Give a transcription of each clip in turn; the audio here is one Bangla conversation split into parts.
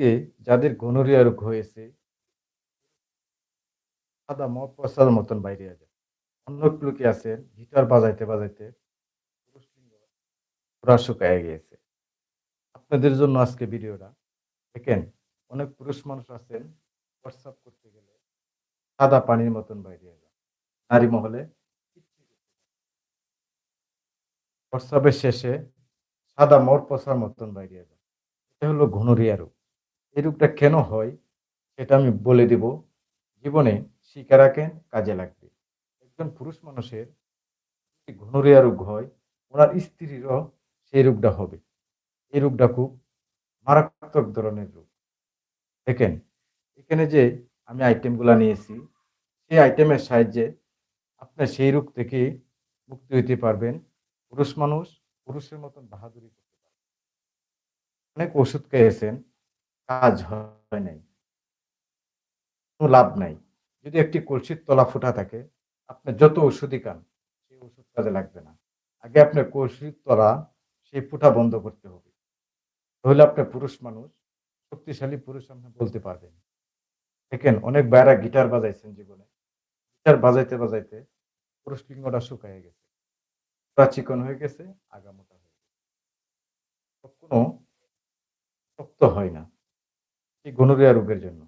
আজকে যাদের গনোরিয়া রোগ হয়েছে, সাদা মদ পয়সার মতন বাইরে যায় অনেকগুলো কি আছেন গিটার বাজাইতে বাজাইতে পুরা শুকায় গিয়েছে। আপনাদের জন্য আজকে ভিডিওটা। দেখেন, অনেক পুরুষ মানুষ আছেন হোয়াটসঅ্যাপ করতে গেলে সাদা পানির মতন বাইরে যায় নারী মহলে হোয়াটসঅ্যাপের শেষে সাদা মর পচার মতন বাইরে যায় এটা হলো ঘনরিয়া রোগ। এই রোগটা কেন হয়, সেটা আমি বলে দেব। জীবনে শিখে রাখেন কাজে লাগবে। একজন পুরুষ মানুষের ঘনরিয়া রোগ হয়, ওনার স্ত্রীরও সেই রোগটা হবে। এই রোগটা খুব মারাত্মক ধরনের রোগ। দেখেন, এখানে যে আমি আইটেমগুলো নিয়েছি, সেই আইটেমের সাহায্যে আপনি সেই রোগ থেকে মুক্তি হইতে পারবেন। পুরুষ মানুষ পুরুষের মতন বাহাদুরি করতে পারবেন অনেক ওষুধ খেয়েছেন কাজ হয় নাই, কোনো লাভ নাই। যদি একটি কলসির তলা ফুটা থাকে, আপনি যত ওষুধই খান, সেই ওষুধ কাজে লাগবে না। আগে আপনার কলসির তলা, সেই ফুটা বন্ধ করতে হবে। তাহলে আপনার পুরুষ মানুষ, শক্তিশালী পুরুষ আপনি বলতে পারবেন। দেখেন, অনেক বাইরা গিটার বাজাইছেন জীবনে। গিটার বাজাইতে বাজাইতে পুরুষ লিঙ্গটা শুকায় গেছে। চিকন হয়ে গেছে, আগা মোটা হয়ে গেছে। কখনো শক্ত হয় না। এই গনোরিয়া রোগের জন্য।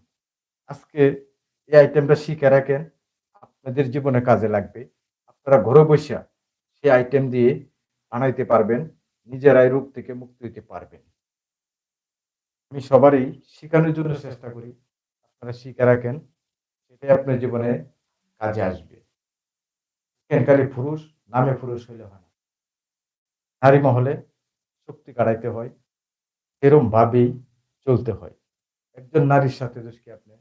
আজকে এই আইটেমটা শিখে রাখেন, আপনাদের জীবনে কাজে লাগবে। আপনারা ঘরে বসে সেই আইটেম দিয়ে বানাইতে পারবেন নিজেরাই রোগ থেকে মুক্তি হইতে পারবেন। আমি সবারই শেখানোর জন্য চেষ্টা করি, আপনারা শিখে রাখেন, সেটাই আপনার জীবনে কাজে আসবে। খালি পুরুষ, নামে পুরুষ হইলে হয় না। নারী মহলে শক্তি কাটাইতে হয় এরম ভাবেই চলতে হয়। একজন নারীর সাথে যদি আপনি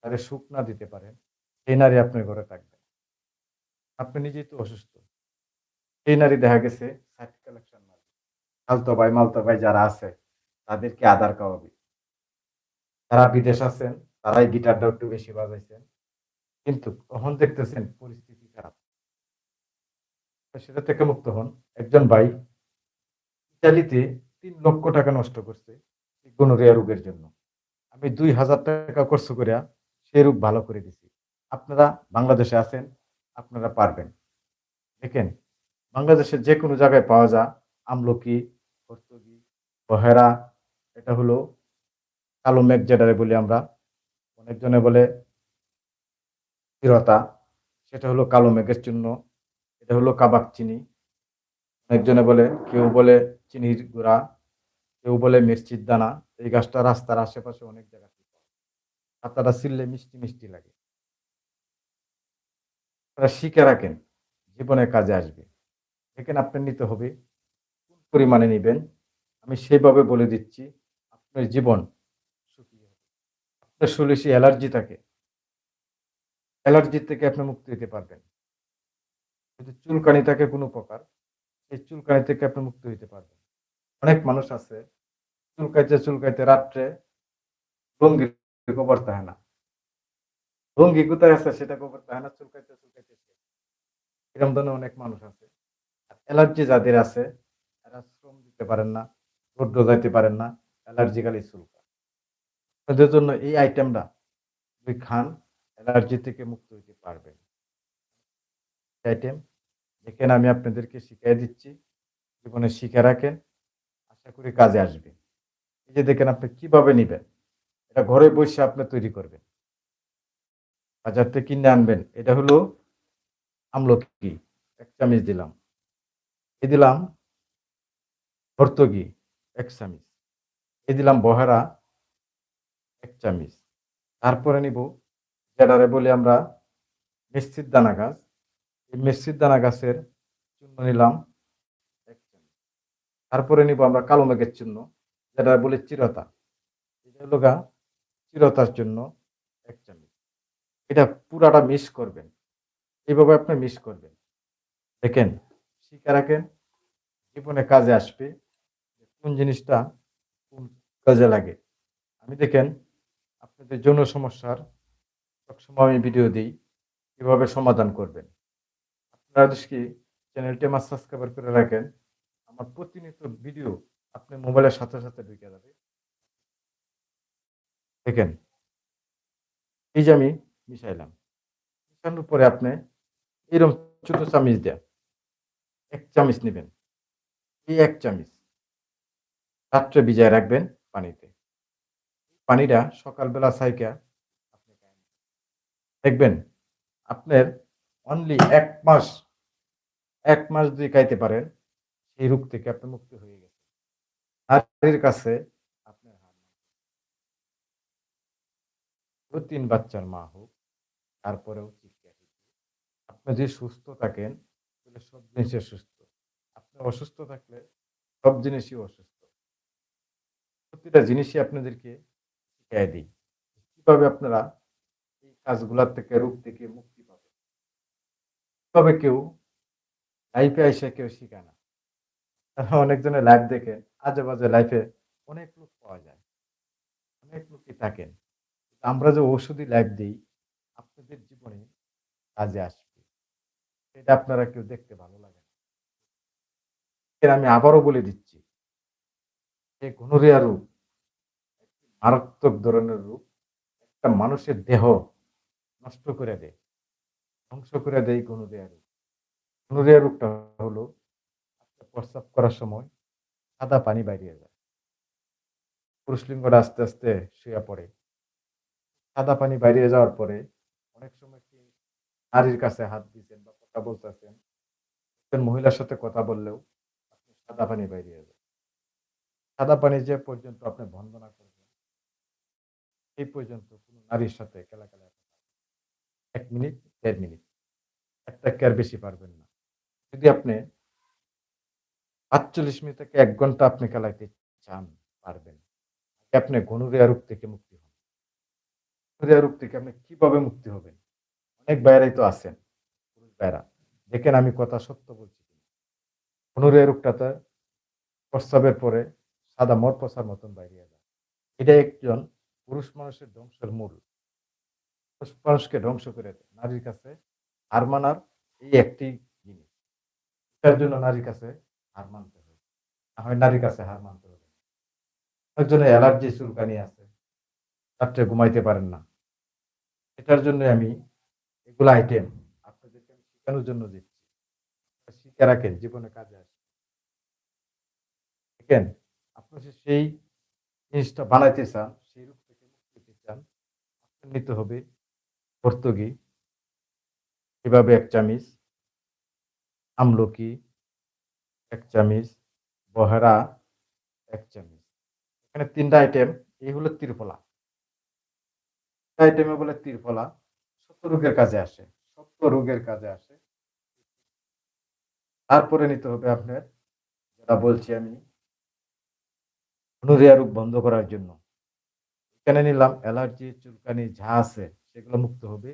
তারে সুখ না দিতে পারেন সেই নারী আপনার ঘরে থাকবে। আপনি নিজেই তো অসুস্থ। সেই নারী দেখা গেছে সাইট কালেকশন মারবে মালতো যারা আছে, তাদেরকে আধার খাওয়াবে। যারা বিদেশ আছেন, তারাই গিটারটা একটু বেশি বাজাইছেন। কিন্তু তখন দেখতেছেন পরিস্থিতি খারাপ? সেটা থেকে মুক্ত হন। একজন ভাই ইতালিতে তিন লক্ষ টাকা নষ্ট করছে গনোরিয়া রোগের জন্য। আমি দুই হাজার টাকা খরচ করে সেই রোগ ভালো করে দিছি। আপনারা বাংলাদেশে আছেন, আপনারা পারবেন। দেখেন বাংলাদেশের যে কোনো জায়গায় পাওয়া যায়, আমলকি হর্তকি বহেরা, এটা হলো কালো মেঘ যেটারে বলি আমরা। অনেকজনে বলে স্থিরতা, সেটা হলো কালো মেঘের চিহ্ন, এটা হলো কাবাক চিনি। অনেকজনে বলে, কেউ বলে চিনির গুঁড়া, কেউ বলে মির্চির দানা। এই গাছটা রাস্তার আশেপাশে অনেক জায়গায় পাতাটা ছিললে মিষ্টি মিষ্টি লাগে। আপনারা শিখে রাখেন, জীবনে কাজে আসবে। দেখেন আপনার নিতে হবে, কোন পরিমাণে নেবেন। আমি সেইভাবে বলে দিচ্ছি, আপনার জীবন সুখী হবে। আপনার শরীরে অ্যালার্জি থাকে। অ্যালার্জি থেকে আপনি মুক্তি হতে পারবেন। যদি চুলকানি থাকে কোনো প্রকার, সেই চুলকানি থেকে আপনি মুক্তি হতে পারবেন। অনেক মানুষ আছে চুলকাইতে চুলকাইতে রাত্রে লঙ্গি কবর থাকে না। লঙ্গি কোথায় আছে সেটা কবর থাকে না, চুলকাইতে চুলকাইতে এরকম ধরনের অনেক মানুষ আছে। অ্যালার্জি যাদের আছে এরা শ্রম দিতে পারেন না, রোদ্র যাইতে পারেন না অ্যালার্জিক্যালি চুলকা তাদের জন্য এই আইটেমটা যদি খান অ্যালার্জি থেকে মুক্ত হইতে পারবেন। আইটেম যেখানে আমি আপনাদেরকে শিখিয়ে দিচ্ছি। জীবনে শিখে রাখেন, আশা করি কাজে আসবে। যে দেখেন আপনি কীভাবে নেবেন? এটা ঘরে বসে আপনি তৈরি করবেন। বাজার থেকে কিনে আনবেন। এটা হলো আমলকি। এক চামচ দিলাম। এ দিলাম ভর্তকি। এক চামচ। এ দিলাম বহেরা। এক চামচ। তারপরে নিব যেটারে বলি আমরা মিষ্টির দানা গাছ। এই মিষ্টির দানা গাছের চূর্ণ নিলাম। এক চামচ। তারপরে নিব আমরা কালো মেঘের চূর্ণ। যেটা বলে চিরতা এটা হলো গা চিরতার জন্য এক চামচ এটা পুরাটা মিস করবেন। এইভাবে আপনি মিস করবেন। দেখেন, শিখে রাখেন, জীবনে কাজে আসবে কোন জিনিসটা কোন কাজে লাগে। আমি দেখেন, আপনাদের যৌন সমস্যার সবসময় আমি ভিডিও দিই কীভাবে সমাধান করবেন। আপনারা যদি চ্যানেলটি আমার সাবস্ক্রাইবার করে রাখেন। আমার প্রতিনিয়ত ভিডিও আপনি মোবাইলের সাথে সাথে ঢুকে যাবে। দেখেন। এই যে আমি মিশাইলাম। মিশানোর পরে আপনি এরকম ছোট চামিচ দেয়া এক চামিচ নেবেন। এই এক চামিচ রাত্রে ভিজায় রাখবেন পানিতে। পানিটা সকালবেলা সাইকা আপনি দেখবেন, আপনার অনলি এক মাস এক মাস যদি খাইতে পারেন, সেই রোগ থেকে আপনি মুক্তি হয়ে গেছেন। নারীর কাছে আপনার হার তিন বাচ্চার মা হোক, তারপরেও আপনি যদি সুস্থ থাকেন, তাহলে সব জিনিসে সুস্থ। আপনি অসুস্থ থাকলে সব জিনিসই অসুস্থ। প্রতিটা জিনিসই আপনাদেরকে শিখিয়ে দিই। কীভাবে আপনারা এই কাজগুলোর থেকে রূপ থেকে মুক্তি পাবেন? কীভাবে কেউ লাইফে এসে কেউ শিখায় না? আপনারা অনেকজনের লাইফ দেখে আজে বাজে লাইফে অনেক লোক পাওয়া যায়। অনেক লোকই থাকেন। আমরা যে ওষুধই লাইফ দিই, আপনাদের জীবনে কাজে আসবে। এটা আপনারা কেউ দেখতে ভালো লাগে না। আমি আবারও বলে দিচ্ছি ঘনুরিয়া রোগ একটি মারাত্মক ধরনের রূপ একটা মানুষের দেহ নষ্ট করে দেয়, ধ্বংস করে দেয় ঘনুরিয়া রোগ। ঘনুরিয়া রোগটা হলো আপনি প্রস্রাব করার সময় সাদা পানি বাইরিয়ে যায়। পুরুষ লিঙ্গটা আস্তে আস্তে শুয়ে পড়ে। সাদা পানি বাইরে যাওয়ার পরে অনেক সময় কি নারীর কাছে হাত দিয়েছেন বা কথা বলতেছেন মহিলার সাথে কথা বললেও আপনি সাদা পানি বাইরে যায় সাদা পানি যে পর্যন্ত আপনি বন্দনা করবেন এই পর্যন্ত কোনো নারীর সাথে খেলা খেলা এক মিনিট, দেড় মিনিট। একটা কেয়ার বেশি পারবেন না। যদি আপনি আটচল্লিশ মিনিট থেকে এক ঘণ্টা আপনি খেলাইতে চান, পারবেন। আপনি গনুরিয়া রোগ থেকে মুক্তি হন। গনুরিয়া রোগ থেকে আপনি কীভাবে মুক্তি হবেন? অনেক বাইরাই তো আছেন, পুরুষ বাইরা দেখেন আমি কথা সত্য বলছি গনুরিয়া রোগটাতে প্রস্রাবের পরে সাদা মর পচার মতন বাইরে যায়। এটা একজন পুরুষ মানুষের ধ্বংসের মূল। পুরুষ মানুষকে ধ্বংস করে দেয়। নারীর কাছে হার মানার এই একটি জিনিস। তার জন্য নারীর কাছে হার মানতে হবে। হয় নারীর কাছে হার মানতে হবে। একজনের অ্যালার্জি চুলকানি আছে, রাত্রে ঘুমাইতে পারেন না। এটার জন্য আমি এগুলো আইটেম আপনাদেরকে আমি শেখানোর জন্য দিচ্ছি। শিখে রাখেন, জীবনে কাজে আসে। দেখেন, আপনি সেই জিনিসটা বানাইতে চান, সেই রূপ থেকে মুক্তি পেতে চান, আপনার নিতে হবে ভর্তুকি। এভাবে এক চামিচ আমলকি এক চামিচ, বহেরা এক চামিচ। এখানে তিনটা আইটেম এই হলো ত্রিফলা আইটেমে বলে ত্রিফলা সত্য রোগের কাজে আসে, সত্য রোগের কাজে আসে। তারপরে নিতে হবে আপনার, যেটা বলছি আমি নুরিয়া রোগ বন্ধ করার জন্য। এখানে নিলাম অ্যালার্জি, চুলকানি, যা আছে, সেগুলো মুক্ত হবে।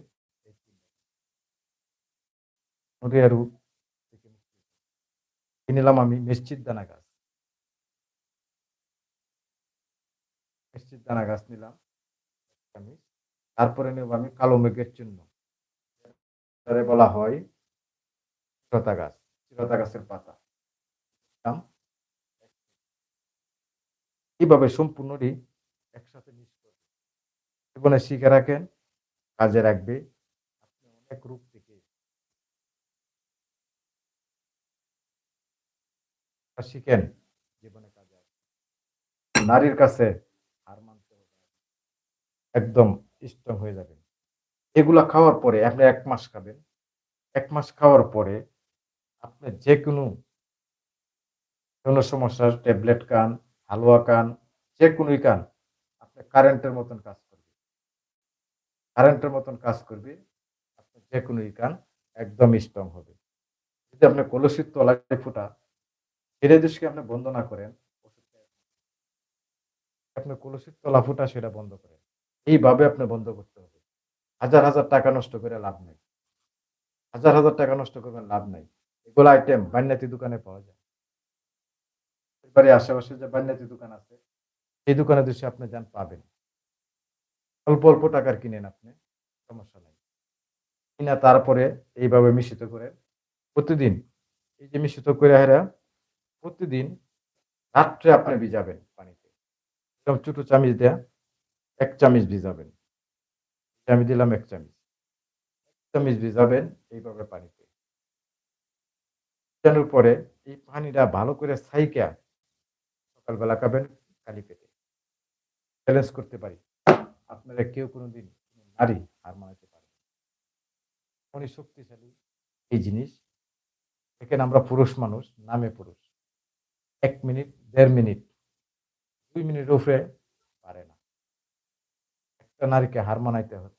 নুরিয়া রোগ থেকে মুক্তি হবে। এই নিলাম আমি নিশ্চিত দানা গাছ। নিশ্চিত দানা গাছ নিলাম, আমি। তারপরে নেব আমি কালো মেঘের চিহ্ন। বলা হয় চিরতা গাছ, চিরতা গাছের পাতা। কীভাবে সম্পূর্ণটি একসাথে মিক্স করবে? জীবনে শিখে রাখেন, কাজে রাখবে। অনেক রূপ থেকে শিখেন, জীবনে কাজে নারীর কাছে হার মানতে হবে। একদম স্ট্রং হয়ে যাবেন। এগুলা খাওয়ার পরে আপনি এক মাস খাবেন। এক মাস খাওয়ার পরে আপনি যে কোনো কোনো সমস্যার ট্যাবলেট কান হালুয়া কান যে কোনোই খান, আপনি কারেন্টের মতন কাজ করবে কারেন্টের মতন কাজ করবে, আপনি যে কোনোই খান, একদম স্ট্রং হবে। যদি আপনি কলসির তলায় ফুটা সেটা দৃষ্টি আপনি বন্ধ না করেন, আপনি কলসির তলা ফুটা সেটা বন্ধ করেন। এইভাবে আপনি বন্ধ করতে হবে। হাজার হাজার টাকা নষ্ট করে লাভ নেই। হাজার হাজার টাকা নষ্ট করবেন, লাভ নাই। এগুলো আইটেম বান্যাতি দোকানে পাওয়া যায়। এবারে আশেপাশে যে বান্যাতি দোকান আছে এই দোকানে দৃশ্যে আপনি যান, পাবেন। অল্প অল্প টাকার কিনেন আপনি, সমস্যা নাই। কিনা তারপরে এইভাবে মিশ্রিত করে প্রতিদিন এই যে মিশ্রিত করে হেরা প্রতিদিন রাত্রে আপনি ভিজাবেন পানিতে। এরকম ছোট চামিচ দেয়া, এক চামচ ভিজাবেন। আমি দিলাম এক চামচ। এক চামচ ভিজাবেন এইভাবে পানিতে। ভিজানোর পরে এই পানিটা ভালো করে ছাইকা সকালবেলা খাবেন খালি পেটে। চ্যালেঞ্জ করতে পারি। আপনারা কেউ কোনোদিন নারী হার মানাতে পারে অনেক শক্তিশালী। এই জিনিস। এখানে আমরা পুরুষ মানুষ, নামে পুরুষ। এক মিনিট, দেড় মিনিট, দুই মিনিট উপরে পারে না। একটা নারীকে হার মানাইতে হলে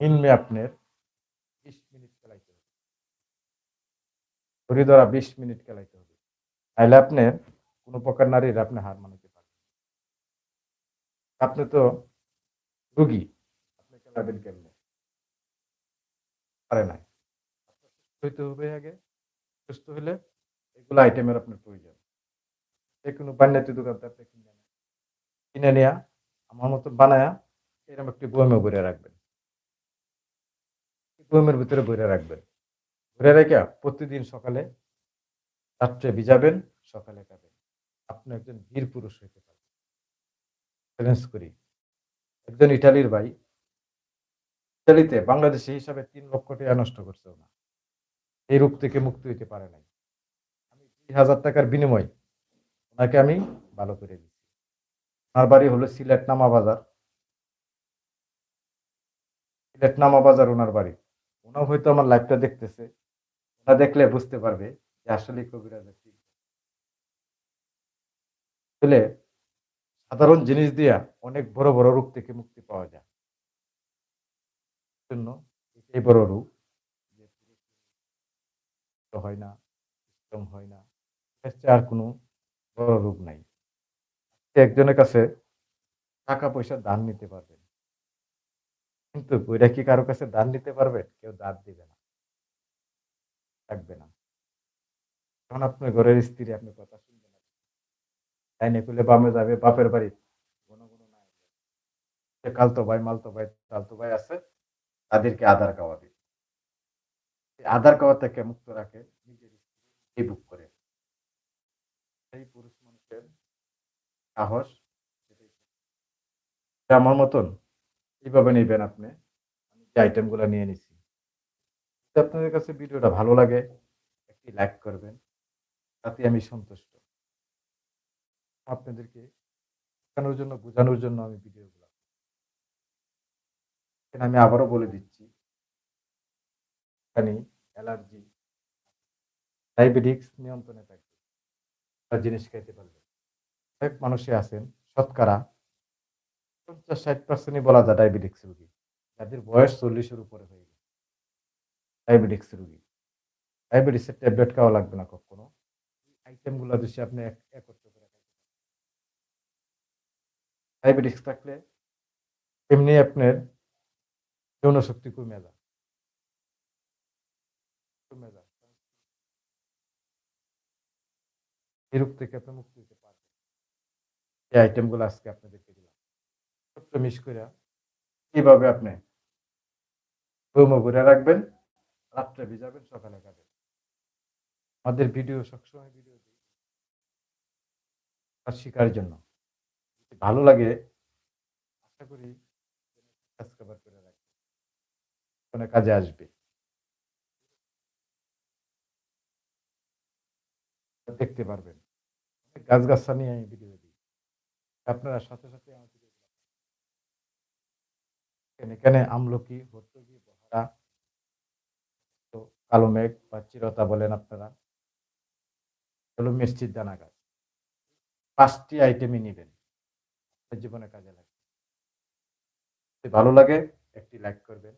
মিনমে আপনার বিশ মিনিট খেলাইতে হবে। ধরি ধরা বিশ মিনিট খেলাইতে হবে। তাহলে আপনার কোনো প্রকার নারীর আপনি হার মানাইতে পারবেন আপনি তো রুগী, আপনি খেলাবেন কেমনে? পারে সুস্থ হইতে হবে আগে, সুস্থ হলে এগুলো আইটেমের আপনার প্রয়োজন। যে কোনো বান্যাতি দোকান থেকে কিনে কিনে নেয়া, আমার মতো বানায়া, এরকম একটি বয়মে ভরে রাখবেন। বয়মের ভিতরে ভরে রাখবেন। ভরে রেখে প্রতিদিন সকালে রাত্রে ভিজাবেন, সকালে খাবেন। আপনি একজন বীর পুরুষ হইতে পারবেন চ্যালেঞ্জ করি। একজন ইটালির ভাই, ইটালিতে বাংলাদেশি হিসাবে তিন লক্ষ টাকা নষ্ট করছে না এই রোগ থেকে মুক্তি হইতে পারে নাই। আমি দুই হাজার টাকার বিনিময় ওনাকে আমি ভালো করে দিচ্ছি ওনার বাড়ি হলো সিলেট নামা বাজার। সিলেট নামা বাজার ওনার বাড়ি। ওনাও হয়তো আমার লাইফটা দেখতেছে। ওনা দেখলে বুঝতে পারবে যে আসলে কবিরাজ আসলে সাধারণ জিনিস দিয়া অনেক বড় বড় রোগ থেকে মুক্তি পাওয়া যায়। জন্য এই বড় যে হয় না হয় না। আর কোনো বড় রোগ নাই। একজনের কাছে টাকা পয়সা দান নিতে পারবেন কিন্তু ওইটা কি কারও কাছে দান নিতে পারবে? কেউ দান দিবে না। থাকবে না। তখন আপনার ঘরের স্ত্রী আপনি কথা শুনবে না। তাই নিকুলে বামে যাবে, বাপের বাড়ি। কালতো ভাই, মালতো ভাই, চালতো ভাই আছে, তাদেরকে আধার খাওয়াবে এই আধার খাওয়া থেকে মুক্ত রাখে নিজের বুক করে। সেই পুরুষ মানুষের সাহস আমার মতন। এইভাবে নেবেন আপনি। আমি যে আইটেমগুলো নিয়ে নিছি। যদি আপনাদের কাছে ভিডিওটা ভালো লাগে, একটি লাইক করবেন। তাতে আমি সন্তুষ্ট। আপনাদেরকে শেখানোর জন্য, বোঝানোর জন্য আমি ভিডিওগুলো আমি আবারও বলে দিচ্ছি এখানে অ্যালার্জি, ডায়াবেটিক্স নিয়ন্ত্রণে একটা জিনিস খাইতে পারবে। অনেক মানুষই আছেন, শতকরা পঞ্চাশ ষাট পার্সেন্টই বলা যায় ডায়াবেটিক্স রোগী। যাদের বয়স চল্লিশের উপরে হয়ে গেছে। ডায়াবেটিক্স রোগী। ডায়াবেটিসের ট্যাবলেট খাওয়া লাগবে না কখনো। আইটেমগুলো যদি আপনি এক একত্র করে ডায়াবেটিক্স থাকলে এমনি আপনার যৌন শক্তি কমে যায় কমে যায় এই রোগ থেকে আপনি মুক্তি দিতে পারবেন। এই আইটেমগুলো আজকে আপনাদেরকে দিলাম। ছোট্ট মিস করে কীভাবে আপনি বৌমা ঘুরে রাখবেন, রাত্রে ভিজাবেন, সকালে খাবেন। আমাদের ভিডিও সবসময় ভিডিও শিকার জন্য। ভালো লাগে, আশা করি সাবস্ক্রাইব করে রাখবেন। কোনো কাজে আসবে। দেখতে পারবেন। অনেক গাছ নিয়ে আমি ভিডিও দিই। আপনারা সাথে সাথে এখানে আমলকি, ভর্তুকি, বহারা, তো কালো মেঘ বা চিরতা বলেন আপনারা। হলো মিষ্টির দানা গাছ। পাঁচটি আইটেমই নেবেন। জীবনে কাজে লাগবে। ভালো লাগে, একটি লাইক করবেন।